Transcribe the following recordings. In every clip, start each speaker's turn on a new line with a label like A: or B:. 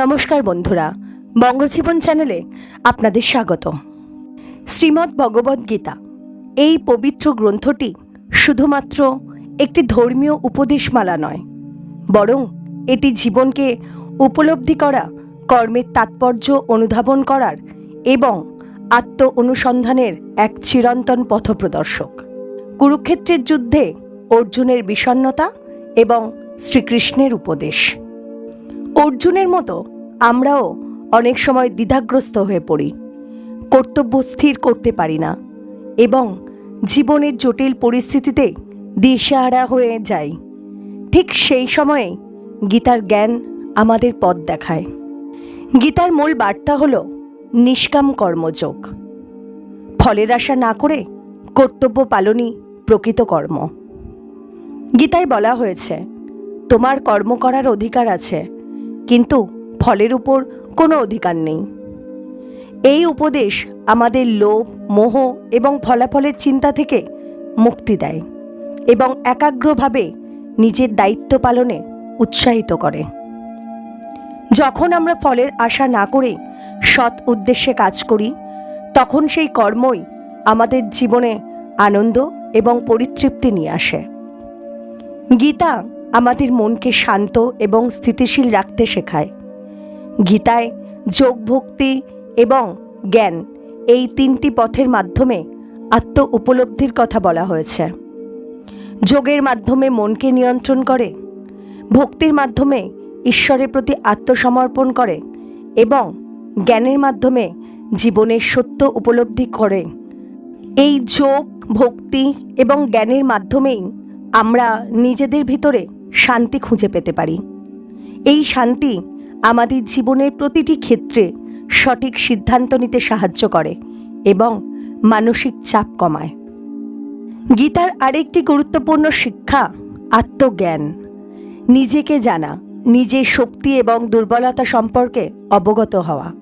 A: নমস্কার বন্ধুরা, বঙ্গজীবন চ্যানেলে আপনাদের স্বাগত। শ্রীমদ্ ভগবদ গীতা, এই পবিত্র গ্রন্থটি শুধুমাত্র একটি ধর্মীয় উপদেশমালা নয়, বরং এটি জীবনকে উপলব্ধি করা, কর্মের তাৎপর্য অনুধাবন করার এবং আত্ম অনুসন্ধানের এক চিরন্তন পথপ্রদর্শক। কুরুক্ষেত্রের যুদ্ধে অর্জুনের বিষণ্ণতা এবং শ্রীকৃষ্ণের উপদেশ। অর্জুনের মতো আমরাও অনেক সময় দ্বিধাগ্রস্ত হয়ে পড়ি। কর্তব্য স্থির করতে পারি না এবং জীবনের জটিল পরিস্থিতিতে দিশেহারা হয়ে যাই। ঠিক সেই সময়ে গীতার জ্ঞান আমাদের পথ দেখায়। গীতার মূল বার্তা হল নিষ্কাম কর্মযোগ। ফলের আশা না করে কর্তব্য পালনই প্রকৃত কর্ম। গীতায় বলা হয়েছে, তোমার কর্ম করার অধিকার আছে কিন্তু ফলের উপর কোনো অধিকার নেই। এই উপদেশ আমাদের লোভ, মোহ এবং ফলাফলের চিন্তা থেকে মুক্তি দেয় এবং একাগ্রভাবে নিজের দায়িত্ব পালনে উৎসাহিত করে। যখন আমরা ফলের আশা না করে সৎ উদ্দেশ্যে কাজ করি, তখন সেই কর্মই আমাদের জীবনে আনন্দ এবং পরিতৃপ্তি নিয়ে আসে। গীতা আমাদের মনকে শান্ত এবং স্থিতিশীল রাখতে শেখায়। গীতায় যোগ ভক্তি এবং জ্ঞান এই তিনটি পথের মাধ্যমে আত্ম উপলব্ধির কথা বলা হয়েছে। যোগের মাধ্যমে মনকে নিয়ন্ত্রণ করে, ভক্তির মাধ্যমে ঈশ্বরের প্রতি আত্মসমর্পণ করে এবং জ্ঞানের মাধ্যমে জীবনের সত্য উপলব্ধি করে। এই যোগ, ভক্তি এবং জ্ঞানের মাধ্যমেই আমরা নিজেদের ভিতরে শান্তি খুঁজে পেতে পারি। এই শান্তি আমাদের জীবনের প্রতিটি ক্ষেত্রে সঠিক সিদ্ধান্ত নিতে সাহায্য করে এবং মানসিক চাপ কমায়। গীতার আরেকটি গুরুত্বপূর্ণ শিক্ষা আত্মজ্ঞান। নিজেকে জানা নিজের শক্তি এবং দুর্বলতা সম্পর্কে অবগত হওয়া।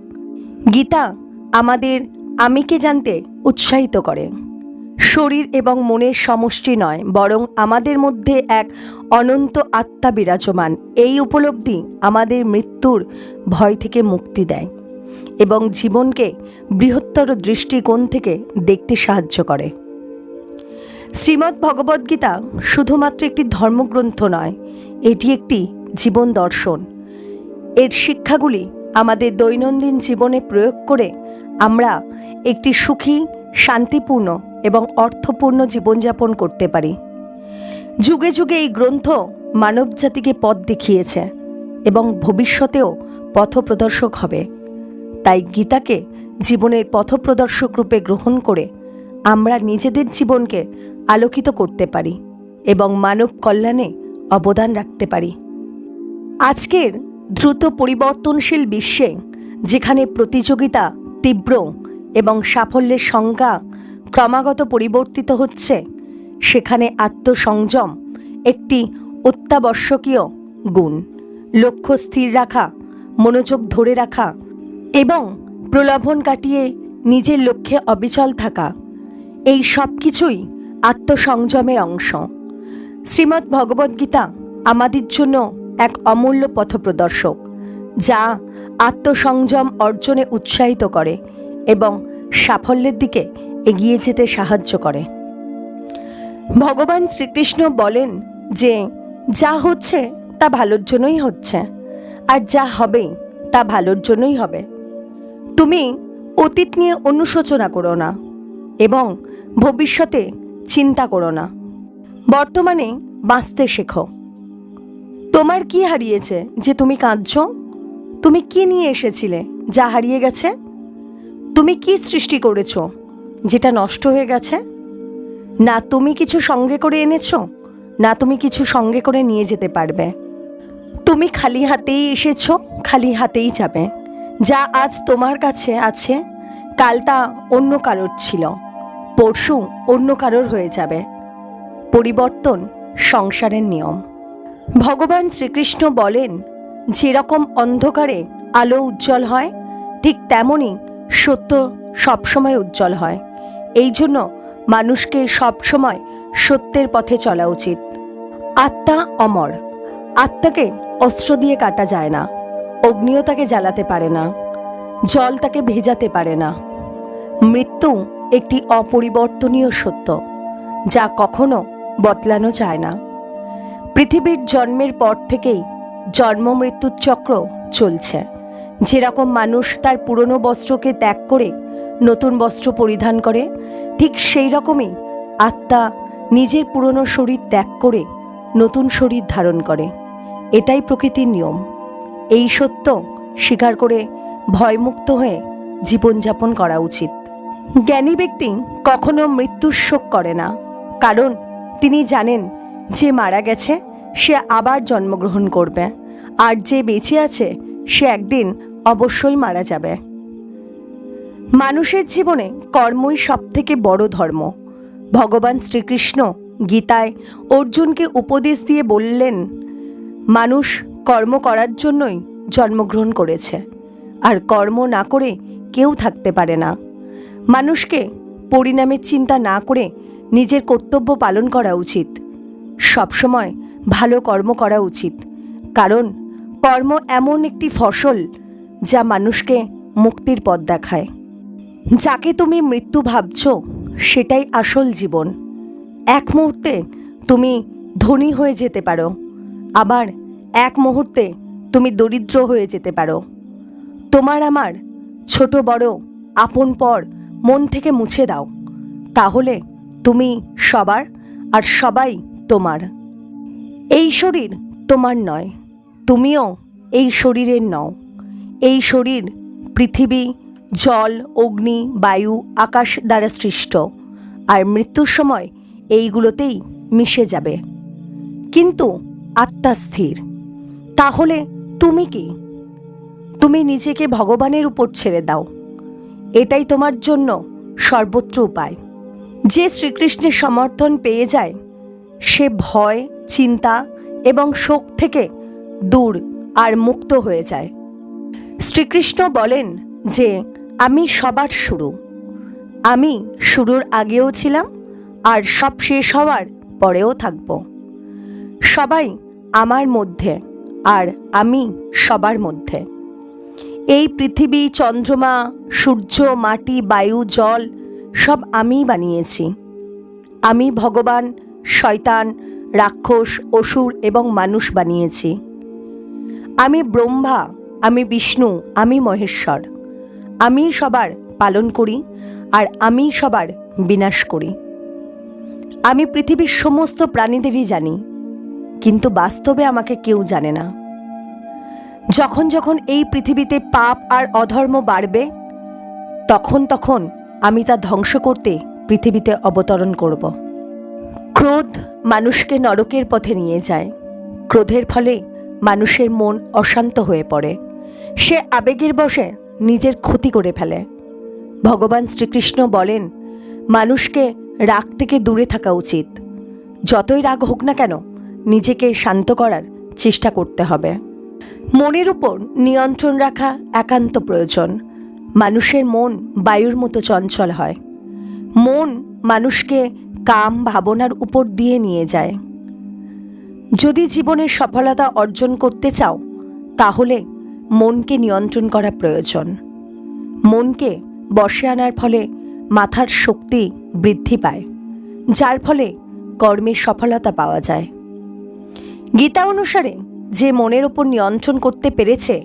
A: গীতা আমাদের আমিকে জানতে উৎসাহিত করে। শরীর এবং মনের সমষ্টি নয়, বরং আমাদের মধ্যে এক অনন্ত আত্মা বিরাজমান। এই উপলব্ধি আমাদের মৃত্যুর ভয় থেকে মুক্তি দেয় এবং জীবনকে বৃহত্তর দৃষ্টিকোণ থেকে দেখতে সাহায্য করে। শ্রীমদ্ ভগবদ্গীতা শুধুমাত্র একটি ধর্মগ্রন্থ নয়, এটি একটি জীবন দর্শন। এর শিক্ষাগুলি আমাদের দৈনন্দিন জীবনে প্রয়োগ করে আমরা একটি সুখী শান্তিপূর্ণ এবং অর্থপূর্ণ জীবনযাপন করতে পারি। যুগে যুগে এই গ্রন্থ মানবজাতিকে পথ দেখিয়েছে এবং ভবিষ্যতেও পথপ্রদর্শক হবে। তাই গীতাকে জীবনের পথপ্রদর্শক রূপে গ্রহণ করে আমরা নিজেদের জীবনকে আলোকিত করতে পারি এবং মানব কল্যাণে অবদান রাখতে পারি। আজকের দ্রুত পরিবর্তনশীল বিশ্বে যেখানে প্রতিযোগিতা তীব্র এবং সাফল্যের সংজ্ঞা ক্রমাগত পরিবর্তিত হচ্ছে। সেখানে আত্মসংযম একটি অত্যাবশ্যকীয় গুণ। লক্ষ্য স্থির রাখা, মনোযোগ ধরে রাখা এবং প্রলোভন কাটিয়ে নিজের লক্ষ্যে অবিচল থাকা, এই সব কিছুই আত্মসংযমের অংশ। শ্রীমদ্ ভগবদ্গীতা আমাদের জন্য এক অমূল্য পথপ্রদর্শক, যা আত্মসংযম অর্জনে উৎসাহিত করে। এবং সাফল্যের দিকে এগিয়ে যেতে সাহায্য করে। ভগবান শ্রীকৃষ্ণ বলেন যে, যা হচ্ছে তা ভালোর জন্যই হচ্ছে, আর যা হবে তা ভালোর জন্যই হবে। তুমি অতীত নিয়ে অনুশোচনা করো না এবং ভবিষ্যতে চিন্তা করো না। বর্তমানে বাঁচতে শেখো। তোমার কি হারিয়েছে যে তুমি কাঁদছ? তুমি কি নিয়ে এসেছিলে যা হারিয়ে গেছে? তুমি কি সৃষ্টি করেছ যেটা নষ্ট হয়ে গেছে? না তুমি কিছু সঙ্গে করে এনেছো? না তুমি কিছু সঙ্গে করে নিয়ে যেতে পারবে? তুমি খালি হাতেই এসেছ, খালি হাতেই যাবে। যা আজ তোমার কাছে আছে, কাল তা অন্য কারোর ছিল। পরশু অন্য কারোর হয়ে যাবে। পরিবর্তন সংসারের নিয়ম। ভগবান শ্রীকৃষ্ণ বলেন, যেরকম অন্ধকারে আলো উজ্জ্বল হয়, ঠিক তেমনই সত্য সবসময় উজ্জ্বল হয়। এই জন্য মানুষকে সবসময় সত্যের পথে চলা উচিত। আত্মা অমর। আত্মাকে অস্ত্র দিয়ে কাটা যায় না। অগ্নিও তাকে জ্বালাতে পারে না। জল তাকে ভেজাতে পারে না। মৃত্যু একটি অপরিবর্তনীয় সত্য, যা কখনো বদলানো যায় না। পৃথিবীর জন্মের পর থেকেই জন্ম মৃত্যুর চক্র চলছে। যেরকম মানুষ তার পুরনো বস্ত্রকে ত্যাগ করে নতুন বস্ত্র পরিধান করে, ঠিক সেই রকমই আত্মা নিজের পুরনো শরীর ত্যাগ করে নতুন শরীর ধারণ করে। এটাই প্রকৃতির নিয়ম। এই সত্য স্বীকার করে ভয়মুক্ত হয়ে জীবনযাপন করা উচিত। জ্ঞানী ব্যক্তি কখনো মৃত্যুর শোক করে না, কারণ তিনি জানেন যে মারা গেছে, সে আবার জন্মগ্রহণ করবে, আর যে বেঁচে আছে, সে একদিন অবশ্যই মারা যাবে। মানুষের জীবনে কর্মই সবথেকে বড় ধর্ম। ভগবান শ্রীকৃষ্ণ গীতায় অর্জুনকে উপদেশ দিয়ে বললেন, মানুষ কর্ম করার জন্যই জন্মগ্রহণ করেছে, আর কর্ম না করে কেউ থাকতে পারে না। মানুষকে পরিণামের চিন্তা না করে নিজের কর্তব্য পালন করা উচিত। সবসময় ভালো কর্ম করা উচিত, কারণ কর্ম এমন একটি ফসল যা মানুষকে মুক্তির পথ দেখায়। যাকে তুমি মৃত্যু ভাবছ, সেটাই আসল জীবন। এক মুহূর্তে তুমি ধনী হয়ে যেতে পারো, আবার এক মুহূর্তে তুমি দরিদ্র হয়ে যেতে পারো। তোমার আমার ছোট বড় আপন পর মন থেকে মুছে দাও, তাহলে তুমি সবার আর সবাই তোমার। এই শরীর তোমার নয়, তুমিও এই শরীরের নও। এই শরীর পৃথিবী, জল, অগ্নি, বায়ু, আকাশ দ্বারা সৃষ্ট। আর মৃত্যুর সময় এইগুলোতেই মিশে যাবে। কিন্তু আত্মা স্থির। তাহলে তুমি কি? তুমি নিজেকে ভগবানের উপর ছেড়ে দাও। এটাই তোমার জন্য সর্বত্র উপায়। যে শ্রীকৃষ্ণের সমর্থন পেয়ে যায়, সে ভয়, চিন্তা এবং শোক থেকে দূর আর মুক্ত হয়ে যায়। শ্রীকৃষ্ণ বলেন যে, আমি সবার শুরু। আমি শুরুর আগেও ছিলাম, আর সব শেষ হওয়ার পরেও থাকব। সবাই আমার মধ্যে, আর আমি সবার মধ্যে। এই পৃথিবী, চন্দ্রমা, সূর্য, মাটি, বায়ু, জল, সব আমিই বানিয়েছি। আমি ভগবান, শয়তান, রাক্ষস, অসুর এবং মানুষ বানিয়েছি। আমি ব্রহ্মা আমি বিষ্ণু, আমি মহেশ্বর। আমি সবার পালন করি আর আমি সবার বিনাশ করি। আমি পৃথিবীর সমস্ত প্রাণীদেরই জানি, কিন্তু বাস্তবে আমাকে কেউ জানে না। যখন যখন এই পৃথিবীতে পাপ আর অধর্ম বাড়বে, তখন তখন আমি তা ধ্বংস করতে পৃথিবীতে অবতরণ করব। ক্রোধ মানুষকে নরকের পথে নিয়ে যায়। ক্রোধের ফলে মানুষের মন অশান্ত হয়ে পড়ে। সে আবেগের বশে নিজের ক্ষতি করে ফেলে। ভগবান শ্রীকৃষ্ণ বলেন, মানুষকে রাগ থেকে দূরে থাকা উচিত। যতই রাগ হোক না কেন, নিজেকে শান্ত করার চেষ্টা করতে হবে। মনের উপর নিয়ন্ত্রণ রাখা একান্ত প্রয়োজন। মানুষের মন বায়ুর মতো চঞ্চল হয়। মন মানুষকে কাম ভাবনার উপর দিয়ে নিয়ে যায়। যদি জীবনের সফলতা অর্জন করতে চাও, তাহলে মনকে নিয়ন্ত্রণ করা প্রয়োজন। মনকে বসে আনার ফলে মাথার শক্তি বৃদ্ধি পায়, যার ফলে কর্মে সফলতা পাওয়া যায়। গীতা অনুসারে যে মনের ওপর নিয়ন্ত্রণ করতে পেরেছে,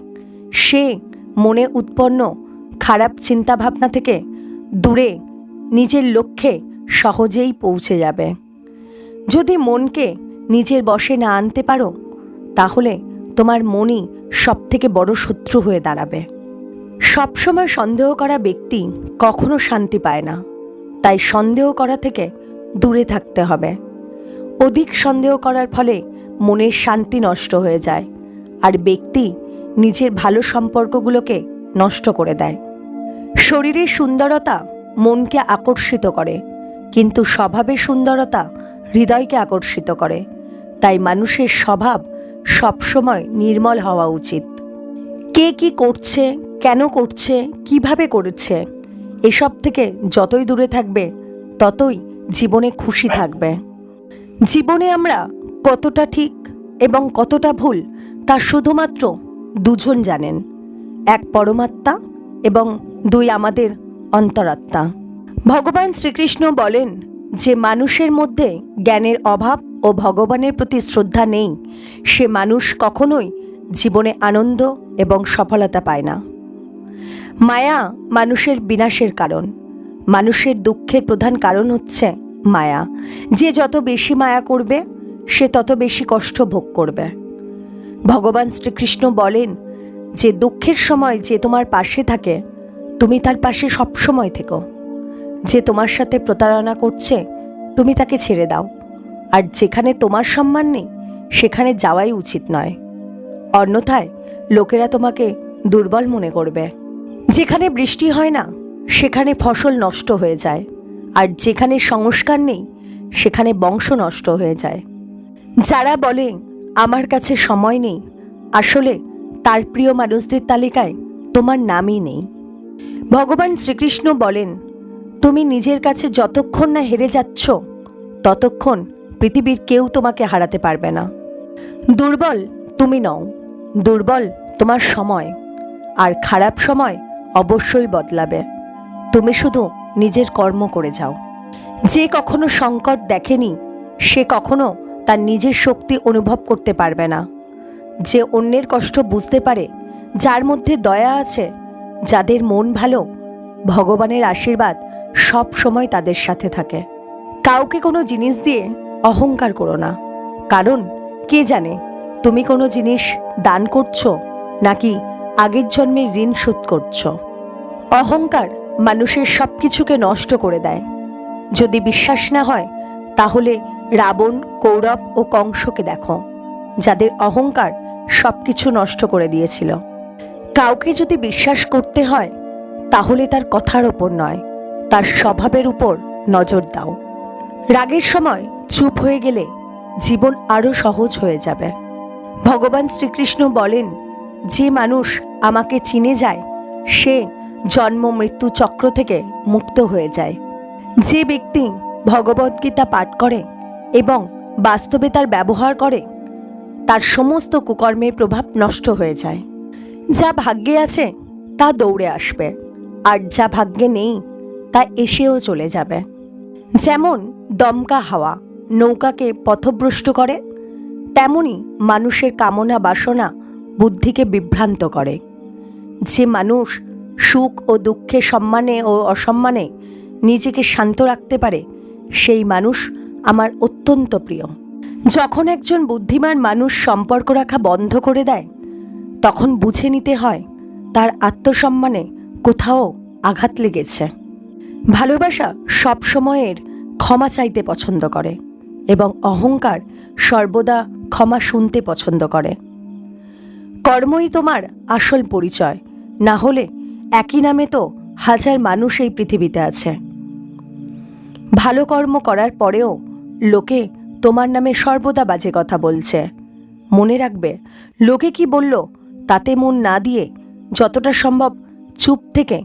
A: সে মনে উৎপন্ন খারাপ চিন্তাভাবনা থেকে দূরে নিজের লক্ষ্যে সহজেই পৌঁছে যাবে। যদি মনকে নিজের বশে না আনতে পারো, তাহলে তোমার মনই সব থেকে বড় শত্রু হয়ে দাঁড়াবে। সবসময় সন্দেহ করা ব্যক্তি কখনো শান্তি পায় না। তাই সন্দেহ করা থেকে দূরে থাকতে হবে। অধিক সন্দেহ করার ফলে মনের শান্তি নষ্ট হয়ে যায় আর ব্যক্তি নিজের ভালো সম্পর্কগুলোকে নষ্ট করে দেয়। শরীরের সুন্দরতা মনকে আকর্ষিত করে, কিন্তু স্বভাবের সুন্দরতা হৃদয়কে আকর্ষিত করে। তাই মানুষের স্বভাব সবসময় নির্মল হওয়া উচিত। কে কি করছে, কেন করছে, কীভাবে করেছে, এসব থেকে যতই দূরে থাকবে, ততই জীবনে খুশি থাকবে। জীবনে আমরা কতটা ঠিক এবং কতটা ভুল তা শুধুমাত্র দুজন জানেন, এক পরমাত্মা এবং দুই আমাদের অন্তরাত্মা। ভগবান শ্রীকৃষ্ণ বলেন যে মানুষের মধ্যে জ্ঞানের অভাব ও ভগবানের প্রতি শ্রদ্ধা নেই, সে মানুষ কখনোই জীবনে আনন্দ এবং সফলতা পায় না। মায়া মানুষের বিনাশের কারণ। মানুষের দুঃখের প্রধান কারণ হচ্ছে মায়া। যে যত বেশি মায়া করবে, সে তত বেশি কষ্ট ভোগ করবে। ভগবান শ্রীকৃষ্ণ বলেন, যে দুঃখের সময় যে তোমার পাশে থাকে, তুমি তার পাশে সব সময় থেকো। যে তোমার সাথে প্রতারণা করছে, তুমি তাকে ছেড়ে দাও। আর যেখানে তোমার সম্মান নেই, সেখানে যাওয়াই উচিত নয়। অন্যথায় লোকেরা তোমাকে দুর্বল মনে করবে। যেখানে বৃষ্টি হয় না, সেখানে ফসল নষ্ট হয়ে যায়। আর যেখানে সংস্কার নেই, সেখানে বংশ নষ্ট হয়ে যায়। যারা বলে, আমার কাছে সময় নেই, আসলে তার প্রিয় মানুষদের তালিকায় তোমার নামই নেই। ভগবান শ্রীকৃষ্ণ বলেন, তুমি নিজের কাছে যতক্ষণ না হেরে যাচ্ছ, ততক্ষণ পৃথিবীর কেউ তোমাকে হারাতে পারবে না। দুর্বল, তুমি নও। দুর্বল, তোমার সময়। আর খারাপ সময় অবশ্যই বদলাবে। তুমি শুধু নিজের কর্ম করে যাও। যে কখনো সংকট দেখেনি, সে কখনো তার নিজের শক্তি অনুভব করতে পারবে না। যে অন্যের কষ্ট বুঝতে পারে, যার মধ্যে দয়া আছে, যাদের মন ভালো, ভগবানের আশীর্বাদ সব সময় তাদের সাথে থাকে। কাউকে কোনো জিনিস দিয়ে অহংকার করো না। কারণ, কে জানে, তুমি কোনো জিনিস দান করছ নাকি আগের জন্মে ঋণ শোধ করছ। অহংকার মানুষের সব কিছুকে নষ্ট করে দেয়। যদি বিশ্বাস না হয়, তাহলে রাবণ, কৌরব ও কংসকে দেখো, যাদের অহংকার সব কিছু নষ্ট করে দিয়েছিল। কাউকে যদি বিশ্বাস করতে হয়, তাহলে তার কথার ওপর নয়, তার স্বভাবের উপর নজর দাও। রাগের সময় চুপ হয়ে গেলে জীবন আরও সহজ হয়ে যাবে। ভগবান শ্রীকৃষ্ণ বলেন, যে মানুষ আমাকে চিনে যায়, সে জন্ম মৃত্যু চক্র থেকে মুক্ত হয়ে যায়। যে ব্যক্তি ভগবদ্গীতা পাঠ করে এবং বাস্তবে তার ব্যবহার করে, তার সমস্ত কুকর্মের প্রভাব নষ্ট হয়ে যায়। যা ভাগ্যে আছে, তা দৌড়ে আসবে। আর যা ভাগ্যে নেই, তা এসেও চলে যাবে। যেমন দমকা হাওয়া। নৌকাকে পথভ্রষ্ট করে, তেমনি মানুষের কামনা বাসনা বুদ্ধিকে বিভ্রান্ত করে। যে মানুষ সুখ ও দুঃখে সম্মানে ও অসম্মানে নিজেকে শান্ত রাখতে পারে, সেই মানুষ আমার অত্যন্ত প্রিয়। যখন একজন বুদ্ধিমান মানুষ সম্পর্ক রাখা বন্ধ করে দেয়, তখন বুঝে নিতে হয়, তার আত্মসম্মানে কোথাও আঘাত লেগেছে। ভালোবাসা সব সময়ের ক্ষমা চাইতে পছন্দ করে। এবং অহংকার সর্বদা ক্ষমা শুনতে পছন্দ করে। কর্মই তোমার আসল পরিচয়, না হলে একই নামে তো হাজার মানুষ এই পৃথিবীতে আছে। ভালো কর্ম করার পরেও লোকে তোমার নামে সর্বদা বাজে কথা বলছে। মনে রাখবে, লোকে কি বলল তাতে মন না দিয়ে যতটা সম্ভব চুপ থেকে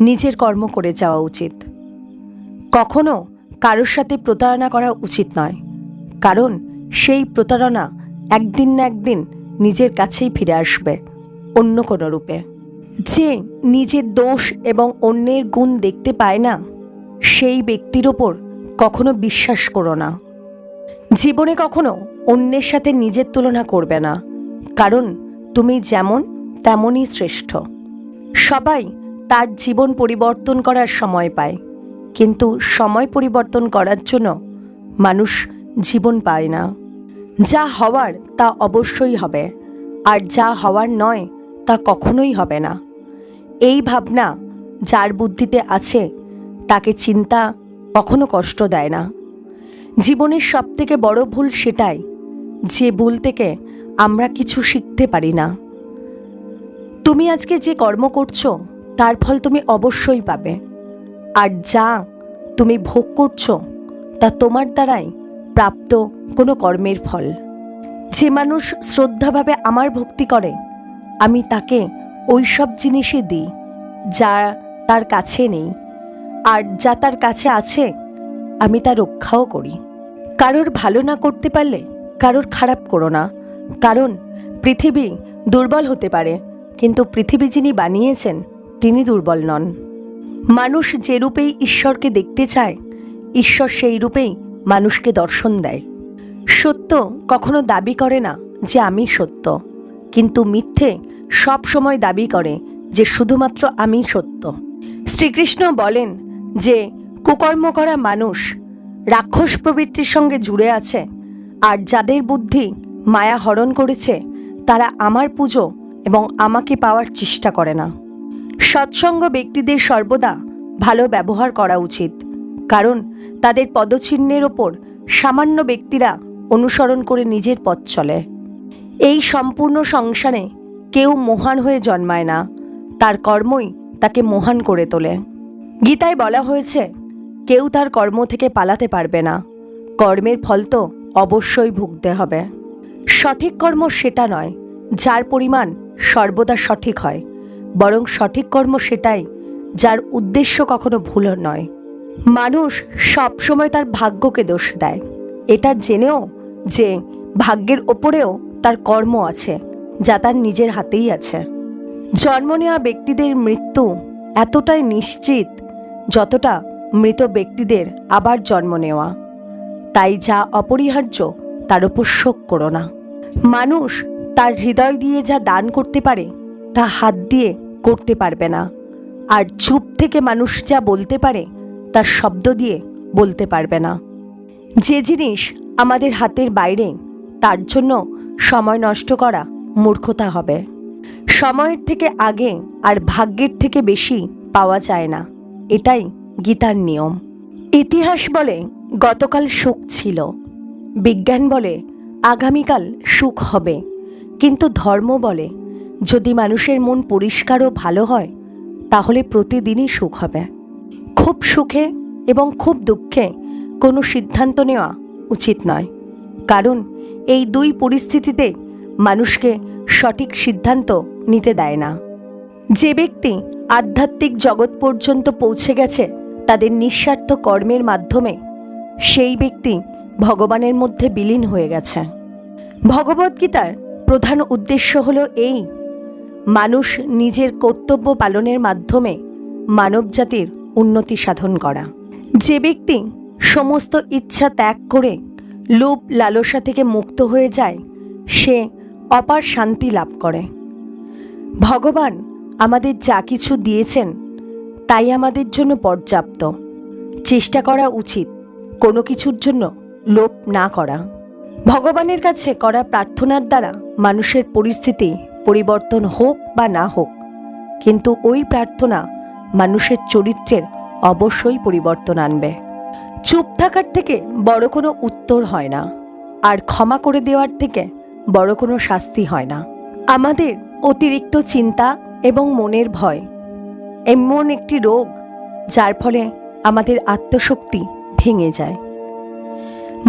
A: নিজের কর্ম করে যাওয়া উচিত। কখনো কারোর সাথে প্রতারণা করা উচিত নয়। কারণ সেই প্রতারণা একদিন না একদিন নিজের কাছেই ফিরে আসবে, অন্য কোনো রূপে। যে নিজের দোষ এবং অন্যের গুণ দেখতে পায় না, সেই ব্যক্তির ওপর কখনো বিশ্বাস করো না। জীবনে কখনো অন্যের সাথে নিজের তুলনা করবে না, কারণ তুমি যেমন তেমনই শ্রেষ্ঠ। সবাই তার জীবন পরিবর্তন করার সময় পায়। কিন্তু সময় পরিবর্তন করার জন্য মানুষ জীবন পায় না। যা হওয়ার তা অবশ্যই হবে, আর যা হওয়ার নয় তা কখনোই হবে না। এই ভাবনা যার বুদ্ধিতে আছে, তাকে চিন্তা কখনো কষ্ট দেয় না। জীবনের সবথেকে বড় ভুল সেটাই, যে ভুল থেকে আমরা কিছু শিখতে পারি না। তুমি আজকে যে কর্ম করছ, তার ফল তুমি অবশ্যই পাবে। আর যা তুমি ভোগ করছ, তা তোমার দ্বারাই প্রাপ্ত কোনো কর্মের ফল। যে মানুষ শ্রদ্ধাভাবে আমার ভক্তি করে, আমি তাকে ওই সব জিনিসই দিই, যা তার কাছে নেই। আর যা তার কাছে আছে, আমি তা রক্ষাও করি। কারোর ভালো না করতে পারলে কারোর খারাপ করো না। কারণ পৃথিবী দুর্বল হতে পারে, কিন্তু পৃথিবী যিনি বানিয়েছেন, তিনি দুর্বল নন। মানুষ যে রূপেই ঈশ্বরকে দেখতে চায়, ঈশ্বর সেই রূপেই মানুষকে দর্শন দেয়। সত্য কখনো দাবি করে না যে আমি সত্য, কিন্তু মিথ্যে সব সময় দাবি করে যে শুধুমাত্র আমি সত্য। শ্রীকৃষ্ণ বলেন যে, কুকর্ম করা মানুষ রাক্ষস প্রবৃত্তির সঙ্গে জুড়ে আছে, আর যাদের বুদ্ধি মায়া হরণ করেছে, তারা আমার পুজো এবং আমাকে পাওয়ার চেষ্টা করে না। সৎসঙ্গ ব্যক্তিদের সর্বদা ভালো ব্যবহার করা উচিত। কারণ তাদের পদচিহ্নের ওপর সামান্য ব্যক্তিরা অনুসরণ করে নিজের পথ চলে। এই সম্পূর্ণ সংসারে কেউ মহান হয়ে জন্মায় না। তার কর্মই তাকে মহান করে তোলে। গীতায় বলা হয়েছে, কেউ তার কর্ম থেকে পালাতে পারবে না। কর্মের ফল তো অবশ্যই ভুগতে হবে। সঠিক কর্ম সেটা নয়, যার পরিমাণ সর্বদা সঠিক হয়। বরং সঠিক কর্ম সেটাই, যার উদ্দেশ্য কখনো ভুল নয়। মানুষ সবসময় তার ভাগ্যকে দোষ দেয়। এটা জেনেও যে ভাগ্যের ওপরেও তার কর্ম আছে, যা তার নিজের হাতেই আছে। জন্ম নেওয়া ব্যক্তিদের মৃত্যু এতটাই নিশ্চিত, যতটা মৃত ব্যক্তিদের আবার জন্ম নেওয়া। তাই যা অপরিহার্য, তার উপর শোক করো না। মানুষ তার হৃদয় দিয়ে যা দান করতে পারে, তা হাত দিয়ে করতে পারবে না। আর চুপ থেকে মানুষ যা বলতে পারে, তার শব্দ দিয়ে বলতে পারবে না। যে জিনিস আমাদের হাতের বাইরে, তার জন্য সময় নষ্ট করা মূর্খতা হবে। সময়ের থেকে আগে আর ভাগ্যের থেকে বেশি পাওয়া যায় না। এটাই গীতার নিয়ম। ইতিহাস বলে গতকাল সুখ ছিল। বিজ্ঞান বলে আগামীকাল সুখ হবে। কিন্তু ধর্ম বলে যদি মানুষের মন পরিষ্কার ও ভালো হয়, তাহলে প্রতিদিনই সুখ হবে। খুব সুখে এবং খুব দুঃখে কোনো সিদ্ধান্ত নেওয়া উচিত নয়। কারণ এই দুই পরিস্থিতিতে মানুষকে সঠিক সিদ্ধান্ত নিতে দেয় না। যে ব্যক্তি আধ্যাত্মিক জগৎ পর্যন্ত পৌঁছে গেছে তাদের নিঃস্বার্থ কর্মের মাধ্যমে, সেই ব্যক্তি ভগবানের মধ্যে বিলীন হয়ে গেছে। ভগবদ্গীতার প্রধান উদ্দেশ্য হলো এই মানুষ নিজের কর্তব্য পালনের মাধ্যমে মানবজাতির উন্নতি সাধন করা। যে ব্যক্তি সমস্ত ইচ্ছা ত্যাগ করে লোভ লালসা থেকে মুক্ত হয়ে যায়, সে অপার শান্তি লাভ করে। ভগবান আমাদের যা কিছু দিয়েছেন, তাই আমাদের জন্য পর্যাপ্ত। চেষ্টা করা উচিত কোনো কিছুর জন্য লোভ না করা। ভগবানের কাছে করা প্রার্থনার দ্বারা মানুষের পরিস্থিতি পরিবর্তন হোক বা না হোক, কিন্তু ওই প্রার্থনা মানুষের চরিত্রের অবশ্যই পরিবর্তন আনবে। চুপ থাকার থেকে বড় কোনো উত্তর হয় না, আর ক্ষমা করে দেওয়ার থেকে বড় কোনো শাস্তি হয় না। আমাদের অতিরিক্ত চিন্তা এবং মনের ভয় এমন একটি রোগ, যার ফলে আমাদের আত্মশক্তি ভেঙে যায়।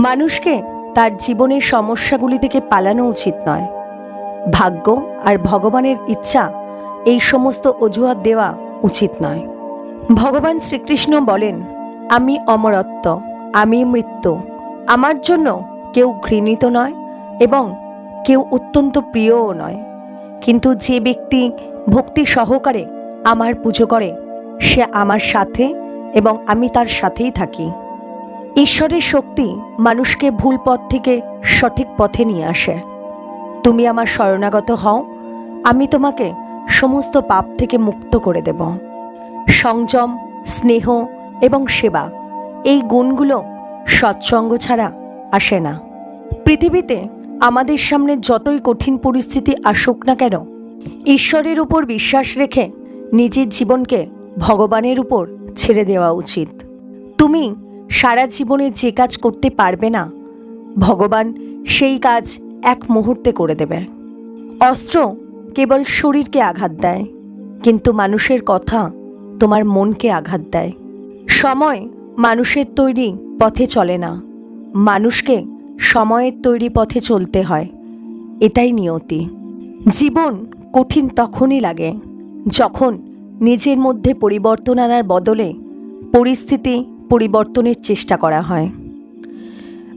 A: মানুষকে তার জীবনের সমস্যাগুলি থেকে পালানো উচিত নয়। ভাগ্য আর ভগবানের ইচ্ছা, এই সমস্ত অজুহাত দেওয়া উচিত নয়। ভগবান শ্রীকৃষ্ণ বলেন, আমি অমরত্ব, আমি মৃত্যু। আমার জন্য কেউ ঘৃণিত নয় এবং কেউ অত্যন্ত প্রিয়ও নয়। কিন্তু যে ব্যক্তি ভক্তি সহকারে আমার পুজো করে, সে আমার সাথে এবং আমি তার সাথেই থাকি। ঈশ্বরের শক্তি মানুষকে ভুল পথ থেকে সঠিক পথে নিয়ে আসে। তুমি আমার শরণাগত হও। আমি তোমাকে সমস্ত পাপ থেকে মুক্ত করে দেব। সংযম, স্নেহ এবং সেবা, এই গুণগুলো সৎসঙ্গ ছাড়া আসে না। পৃথিবীতে আমাদের সামনে যতই কঠিন পরিস্থিতি আসুক না কেন, ঈশ্বরের উপর বিশ্বাস রেখে নিজের জীবনকে ভগবানের উপর ছেড়ে দেওয়া উচিত। তুমি সারা জীবনে যে কাজ করতে পারবে না, ভগবান সেই কাজ এক মুহূর্তে করে দেবে। অস্ত্র কেবল শরীরকে আঘাত দেয়, কিন্তু মানুষের কথা তোমার মনকে আঘাত দেয়। সময় মানুষের তৈরি পথে চলে না, মানুষকে সময়ের তৈরি পথে চলতে হয়, এটাই নিয়তি। জীবন কঠিন তখনই লাগে, যখন নিজের মধ্যে পরিবর্তন আনার বদলে পরিস্থিতি পরিবর্তনের চেষ্টা করা হয়।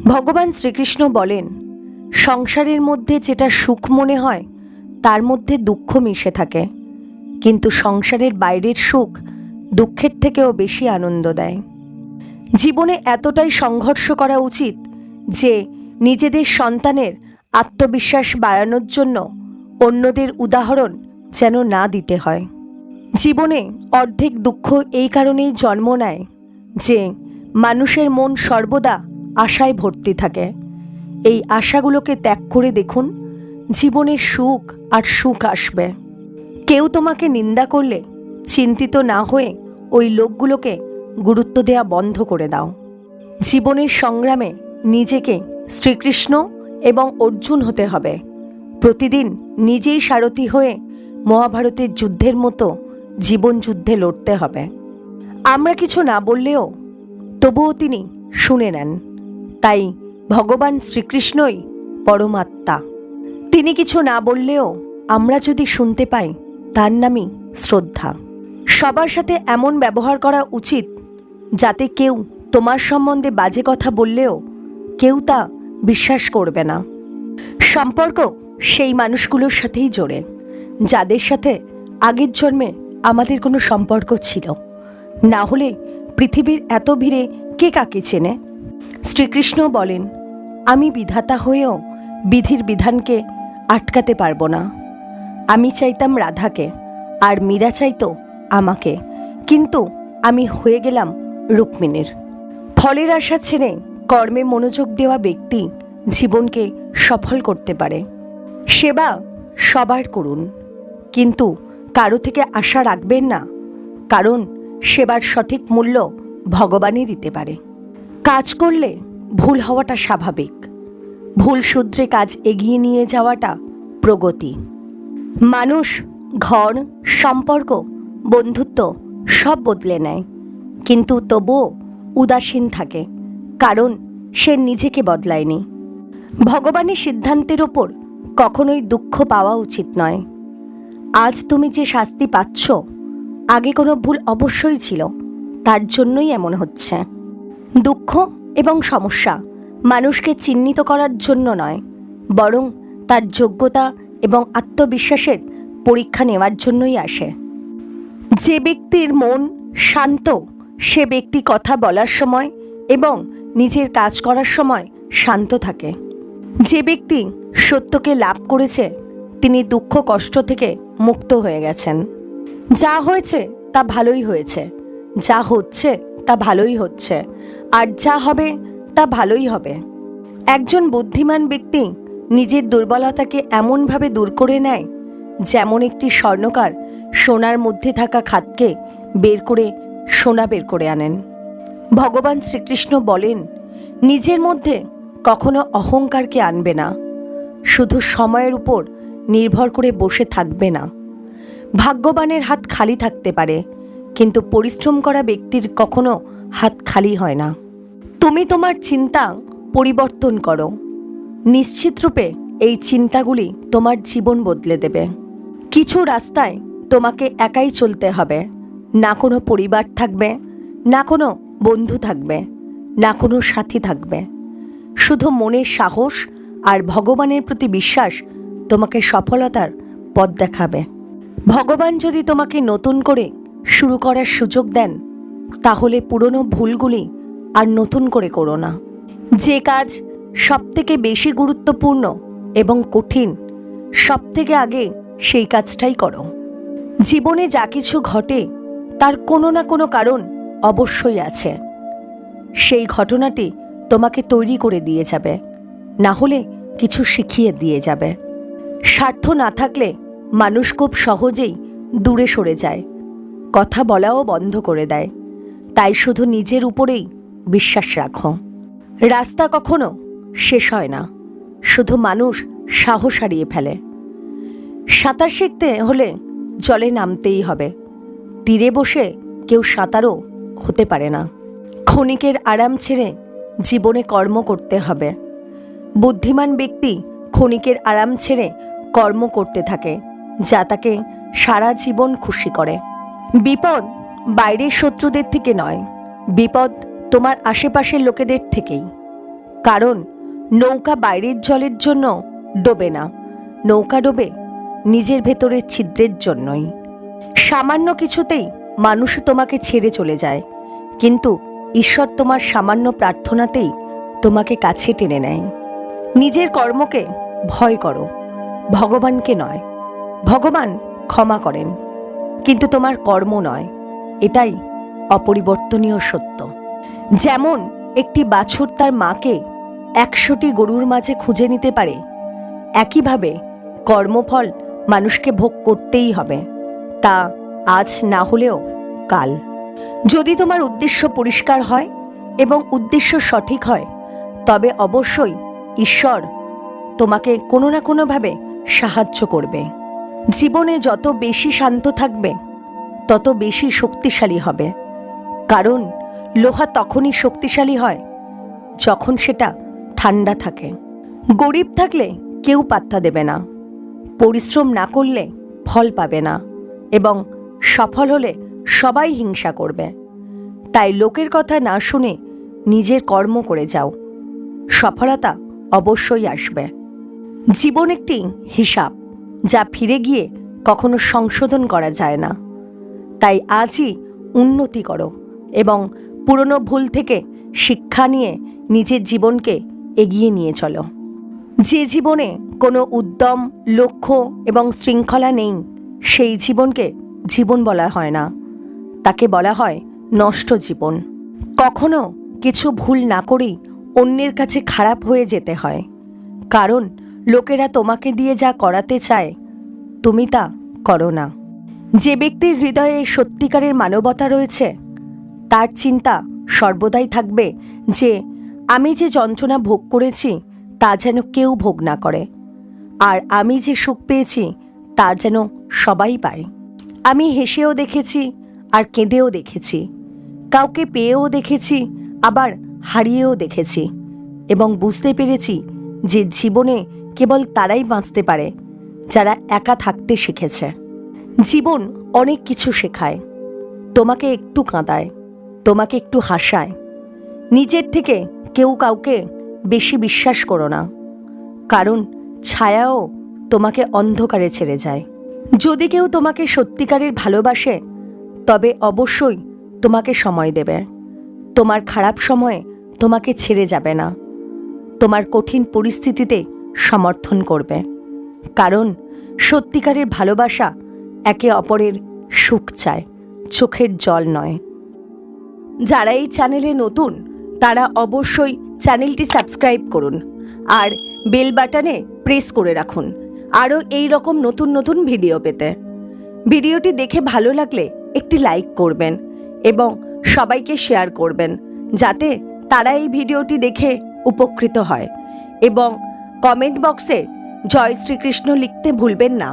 A: ভগবান শ্রীকৃষ্ণ বলেন সংসারের মধ্যে যেটা সুখ মনে হয়, তার মধ্যে দুঃখ মিশে থাকে। কিন্তু সংসারের বাইরের সুখ দুঃখের থেকেও বেশি আনন্দ দেয়। জীবনে এতটাই সংঘর্ষ করা উচিত যে নিজেদের সন্তানের আত্মবিশ্বাস বাড়ানোর জন্য অন্যদের উদাহরণ যেন না দিতে হয়। জীবনে অর্ধেক দুঃখ এই কারণেই জন্ম নেয় যে মানুষের মন সর্বদা আশায় ভর্তি থাকে। এই আশাগুলোকে ত্যাগ করে দেখুন জীবনের সুখ আর সুখ আসবে। কেউ তোমাকে নিন্দা করলে, চিন্তিত না হয়ে ওই লোকগুলোকে গুরুত্ব দেওয়া বন্ধ করে দাও। জীবনের সংগ্রামে নিজেকে শ্রীকৃষ্ণ এবং অর্জুন হতে হবে। প্রতিদিন নিজেই সারথি হয়ে মহাভারতের যুদ্ধের মতো জীবন যুদ্ধে লড়তে হবে। আমরা কিছু না বললেও তবুও তিনি শুনে নেন। তাই ভগবান শ্রীকৃষ্ণই পরমাত্মা। তিনি কিছু না বললেও আমরা যদি শুনতে পাই, তার নামই শ্রদ্ধা। সবার সাথে এমন ব্যবহার করা উচিত, যাতে কেউ তোমার সম্বন্ধে বাজে কথা বললেও কেউ তা বিশ্বাস করবে না। সম্পর্ক সেই মানুষগুলোর সাথেই জোড়ে যাদের সাথে আগের জন্মে আমাদের কোনো সম্পর্ক ছিল। না হলে পৃথিবীর এত ভিড়ে কে কাকে চেনে? শ্রীকৃষ্ণ বলেন আমি বিধাতা হয়েও বিধির বিধানকে আটকাতে পারব না। আমি চাইতাম রাধাকে, আর মীরা চাইতো আমাকে। কিন্তু আমি হয়ে গেলাম রুক্মিণীর। ফলের আশা ছেড়ে কর্মে মনোযোগ দেওয়া ব্যক্তি জীবনকে সফল করতে পারে। সেবা সবার করুন। কিন্তু কারও থেকে আশা রাখবেন না, কারণ সেবার সঠিক মূল্য ভগবানই দিতে পারে। কাজ করলে ভুল হওয়াটা স্বাভাবিক। ভুল সূত্রে কাজ এগিয়ে নিয়ে যাওয়াটা প্রগতি। মানুষ, ঘর, সম্পর্ক, বন্ধুত্ব সব বদলে নেয়। কিন্তু তবুও উদাসীন থাকে, কারণ সে নিজেকে বদলায়নি। ভগবানের সিদ্ধান্তের ওপর কখনোই দুঃখ পাওয়া উচিত নয়। আজ তুমি যে শাস্তি পাচ্ছ, আগে কোনো ভুল অবশ্যই ছিল, তার জন্যই এমন হচ্ছে। দুঃখ এবং সমস্যা মানুষকে চিহ্নিত করার জন্য নয়, বরং তার যোগ্যতা এবং আত্মবিশ্বাসের পরীক্ষা নেওয়ার জন্যই আসে। যে ব্যক্তির মন শান্ত, সে ব্যক্তি কথা বলার সময় এবং নিজের কাজ করার সময় শান্ত থাকে। যে ব্যক্তি সত্যকে লাভ করেছে, তিনি দুঃখ কষ্ট থেকে মুক্ত হয়ে গেছেন। যা হয়েছে তা ভালোই হয়েছে, যা হচ্ছে তা ভালোই হচ্ছে। আর যা হবে, তা ভালোই হবে। একজন বুদ্ধিমান ব্যক্তি নিজের দুর্বলতাকে এমনভাবে দূর করে নেয়, যেমন একটি স্বর্ণকার সোনার মধ্যে থাকা খাতকে বের করে সোনা বের করে আনেন। ভগবান শ্রীকৃষ্ণ বলেন, নিজের মধ্যে কখনো অহংকারকে আনবে না, শুধু সময়ের উপর নির্ভর করে বসে থাকবে না। ভাগ্যবানের হাত খালি থাকতে পারে কিন্তু পরিশ্রম করা ব্যক্তির কখনো হাত খালি হয় না। তুমি তোমার চিন্তা পরিবর্তন করো। নিশ্চিতরূপে এই চিন্তাগুলি তোমার জীবন বদলে দেবে। কিছু রাস্তায় তোমাকে একাই চলতে হবে। না কোনো পরিবার থাকবে, না কোনো বন্ধু থাকবে, না কোনো সাথী থাকবে। শুধু মনের সাহস আর ভগবানের প্রতি বিশ্বাস তোমাকে সফলতার পথ দেখাবে। ভগবান যদি তোমাকে নতুন করে শুরু করার সুযোগ দেন, তাহলে পুরনো ভুলগুলি আর নতুন করে করো না। যে কাজ সবথেকে বেশি গুরুত্বপূর্ণ এবং কঠিন, সবথেকে আগে সেই কাজটাই করো। জীবনে যা কিছু ঘটে, তার কোনো না কোনো কারণ অবশ্যই আছে। সেই ঘটনাটি তোমাকে তৈরি করে দিয়ে যাবে, না হলে কিছু শিখিয়ে দিয়ে যাবে। স্বার্থ না থাকলে মানুষ খুব সহজেই দূরে সরে যায়। কথা বলাও বন্ধ করে দেয়। তাই শুধু নিজের উপরেই বিশ্বাস রাখো। রাস্তা কখনো শেষ হয় না। শুধু মানুষ সাহস হারিয়ে ফেলে। সাঁতার শিখতে হলে জলে নামতেই হবে। তীরে বসে কেউ সাঁতারও হতে পারে না। ক্ষণিকের আরাম ছেড়ে জীবনে কর্ম করতে হবে। বুদ্ধিমান ব্যক্তি ক্ষণিকের আরাম ছেড়ে কর্ম করতে থাকে, যা তাকে সারা জীবন খুশি করে। বিপদ বাইরের শত্রুদের থেকে নয়, বিপদ তোমার আশেপাশের লোকেদের থেকেই। কারণ নৌকা বাইরের জলের জন্য ডোবে না, নৌকা ডোবে নিজের ভেতরের ছিদ্রের জন্যই। সামান্য কিছুতেই মানুষ তোমাকে ছেড়ে চলে যায়, কিন্তু ঈশ্বর তোমার সামান্য প্রার্থনাতেই তোমাকে কাছে টেনে নেয়। নিজের কর্মকে ভয় করো, ভগবানকে নয়, ভগবান ক্ষমা করেন। কিন্তু তোমার কর্ম নয়। এটাই অপরিবর্তনীয় সত্য। যেমন একটি বাছুর তার মাকে একশোটি গরুর মাঝে খুঁজে নিতে পারে, একইভাবে কর্মফল মানুষকে ভোগ করতেই হবে। তা আজ না হলেও কাল। যদি তোমার উদ্দেশ্য পরিষ্কার হয় এবং উদ্দেশ্য সঠিক হয়, তবে অবশ্যই ঈশ্বর তোমাকে কোনো না কোনোভাবে সাহায্য করবে। জীবনে যত বেশি শান্ত থাকবে, তত বেশি শক্তিশালী হবে। কারণ লোহা তখনই শক্তিশালী হয় যখন সেটা ঠান্ডা থাকে। গরিব থাকলে কেউ পাত্তা দেবে না। পরিশ্রম না করলে ফল পাবে না এবং সফল হলে সবাই হিংসা করবে। তাই লোকের কথা না শুনে নিজের কর্ম করে যাও। সফলতা অবশ্যই আসবে। জীবন একটি হিসাব। যা ফিরে গিয়ে কখনো সংশোধন করা যায় না। তাই আজই উন্নতি করো এবং পুরনো ভুল থেকে শিক্ষা নিয়ে নিজের জীবনকে এগিয়ে নিয়ে চলো। যে জীবনে কোনো উদ্যম, লক্ষ্য এবং শৃঙ্খলা নেই, সেই জীবনকে জীবন বলা হয় না। তাকে বলা হয় নষ্ট জীবন। কখনো কিছু ভুল না করেই অন্যের কাছে খারাপ হয়ে যেতে হয়। কারণ লোকেরা তোমাকে দিয়ে যা করাতে চায়, তুমি তা করো না। যে ব্যক্তির হৃদয়ে সত্যিকারের মানবতা রয়েছে, তার চিন্তা সর্বদাই থাকবে যে, আমি যে যন্ত্রণা ভোগ করেছি, তা যেন কেউ ভোগ না করে, আর আমি যে সুখ পেয়েছি তার যেন সবাই পায়। আমি হেসেও দেখেছি, আর কেঁদেও দেখেছি, কাউকে পেয়েও দেখেছি, আবার হারিয়েও দেখেছি, এবং বুঝতে পেরেছি যে জীবনে কেবল তারাই বাঁচতে পারে, যারা একা থাকতে শিখেছে। জীবন অনেক কিছু শেখায়। তোমাকে একটু কাঁদায়, তোমাকে একটু হাসায়। নিজের থেকে কেউ কাউকে বেশি বিশ্বাস করো না। কারণ ছায়াও তোমাকে অন্ধকারে ছেড়ে যায়। যদি কেউ তোমাকে সত্যিকারের ভালোবাসে, তবে অবশ্যই তোমাকে সময় দেবে। তোমার খারাপ সময়ে তোমাকে ছেড়ে যাবে না। তোমার কঠিন পরিস্থিতিতে সমর্থন করবে। কারণ সত্যিকারের ভালোবাসা একে অপরের সুখ চায়, চোখের জল নয়। যারা এই চ্যানেলে নতুন, তারা অবশ্যই চ্যানেলটি সাবস্ক্রাইব করুন আর বেল বাটনে প্রেস করে রাখুন আরও এই রকম নতুন নতুন ভিডিও পেতে। ভিডিওটি দেখে ভালো লাগলে একটি লাইক করবেন এবং সবাইকে শেয়ার করবেন, যাতে তারা এই ভিডিওটি দেখে উপকৃত হয় এবং কমেন্ট বক্সে জয় শ্রীকৃষ্ণ লিখতে ভুলবেন না।